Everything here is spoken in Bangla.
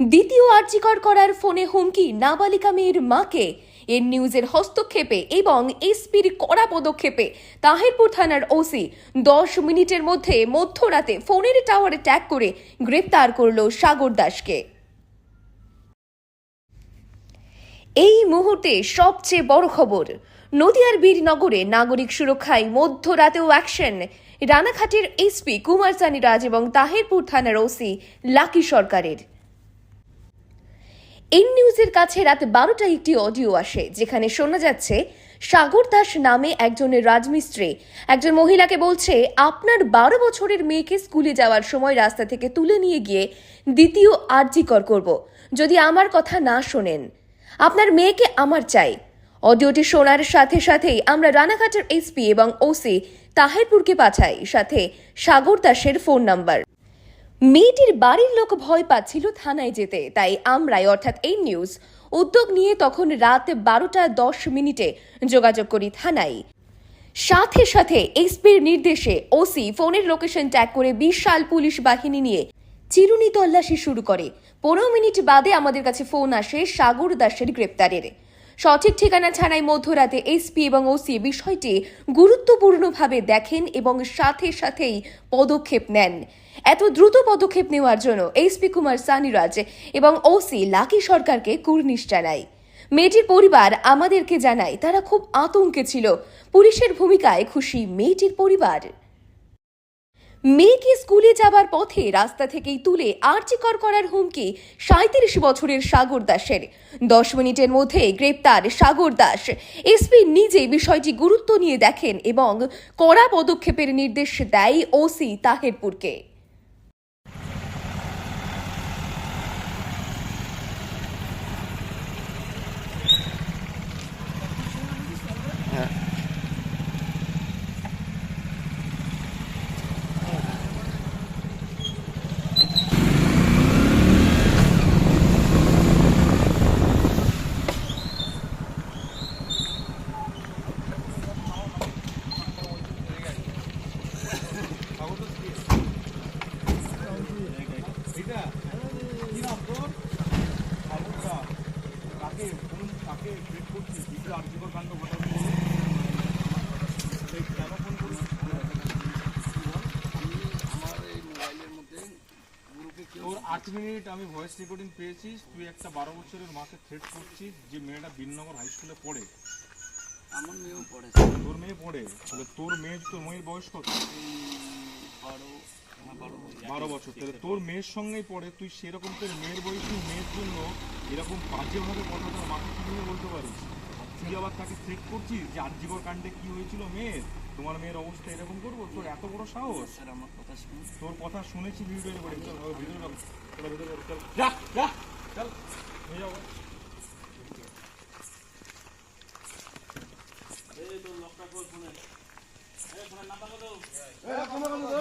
দ্বিতীয় আর্জিকর করার ফোনে হুমকি নাবালিকা মেয়ের মাকে। এর নিউজের হস্তক্ষেপে এবং এসপির কড়া পদক্ষেপে তাহিরপুর থানার ওসি দশ মিনিটের মধ্যে মধ্যরাতে ফোনের টাওয়ারে ট্যাগ করে গ্রেপ্তার করল সাগর দাসকে। এই মুহূর্তে সবচেয়ে বড় খবর, নদিয়ার বীরনগরে নাগরিক সুরক্ষায় মধ্যরাতেও অ্যাকশন। রানাঘাটের এসপি কুমার সানি রাজ এবং তাহিরপুর থানার ওসি লাকি সরকারের। এন নিউজের কাছে রাত বারোটায় একটি অডিও আসে, যেখানে শোনা যাচ্ছে, সাগর দাস নামে একজনের রাজমিস্ত্রি, একজন মহিলাকে বলছে, আপনার বারো বছরের মেয়েকে স্কুলে যাওয়ার সময় রাস্তা থেকে তুলে নিয়ে গিয়ে দ্বিতীয় আর্জিকর করব, যদি আমার কথা না শোনেন। আপনার মেয়েকে আমার চাই। অডিওটি শোনার সাথে সাথেই আমরা রানাঘাটের এসপি এবং ওসি তাহেরপুরকে পাঠাই, সাথে সাগর দাসের ফোন নাম্বার। মেয়েটির বাড়ির লোক ভয় পাচ্ছিল থানায় যেতে। তাই আমরাই, অর্থাৎ এই নিউজ, উদ্যোগ নিয়ে তখন রাত বারোটা দশ মিনিটে যোগাযোগ করি থানায়। সাথে সাথে এসপির নির্দেশে ওসি ফোনের লোকেশন ট্যাগ করে বিশাল পুলিশ বাহিনী নিয়ে চিরুনি তল্লাশি শুরু করে। পনেরো মিনিট বাদে আমাদের কাছে ফোন আসে সাগর দাসের গ্রেপ্তারের। সঠিক ঠিকানা ছাড়াই মধ্যরাতে এসপি এবং ওসি বিষয়টি গুরুত্বপূর্ণভাবে দেখেন এবং সাথে সাথেই পদক্ষেপ নেন। এত দ্রুত পদক্ষেপ নেওয়ার জন্য এসপি কুমার সানিরাজ এবং ওসি লাকি সরকারকে কুর্নিশ জানায়। মেয়েটির পরিবার আমাদেরকে জানায়, তারা খুব আতঙ্কে ছিল। পুলিশের ভূমিকায় খুশি মেয়েটির পরিবার। মেয়েকে স্কুলে যাবার পথে রাস্তা থেকেই তুলে আর্চিকর করার হুমকি সাঁত্রিশ বছরের সাগর দাসের। দশ মিনিটের মধ্যে গ্রেপ্তার সাগর দাস। এসপি নিজে বিষয়টি গুরুত্ব নিয়ে দেখেন এবং কড়া পদক্ষেপের নির্দেশ দেয় ওসি তাহেরপুরকে কাকে কোন কাকে ট্রেড করছিস দ্বিতীয় আর্যকর কাণ্ড ঘটাবি কেন ফোন করছিস আমি আমার এই মোবাইলের মধ্যে গ্রুপে কেউ তোর আট মিনিট আমি ভয়েস রেকর্ডিং পেয়েছিস তুই একটা বারো বছরের মাকে থ্রেট করছিস যে মেয়েটা বীরনগর হাই স্কুলে পড়ে। আমার মেয়েও পড়েছে। তোর মেয়ে পড়ে? তাহলে তোর মেয়ে তোর মেয়ের বয়স কত বারো বছর। তাহলে তোর মেয়ের সঙ্গেই পড়ে তুই সেরকম তোর মেয়ের বয়সী মেয়ের জন্য এরকম বাজেভাবে কথা তোর মাকে কীভাবে বলতে পারিস। তুই আবার তাকে থ্রেট করছিস যে আর্যিকর কাণ্ডে কি হয়েছিল মেয়ের? তোমার মেয়ের অবস্থা এরকম করব? তোর এত বড় সাহস? স্যার আমার কথা তোর কথা শুনেছি ভিডিও করে চল ভিডিও চল চল ভিডিও চল। যা যা চল নিয়ে যাও এই তোর লকটা কর ফোনে এই ফোনের নাম্বার কত এই ফোনের নাম্বার কত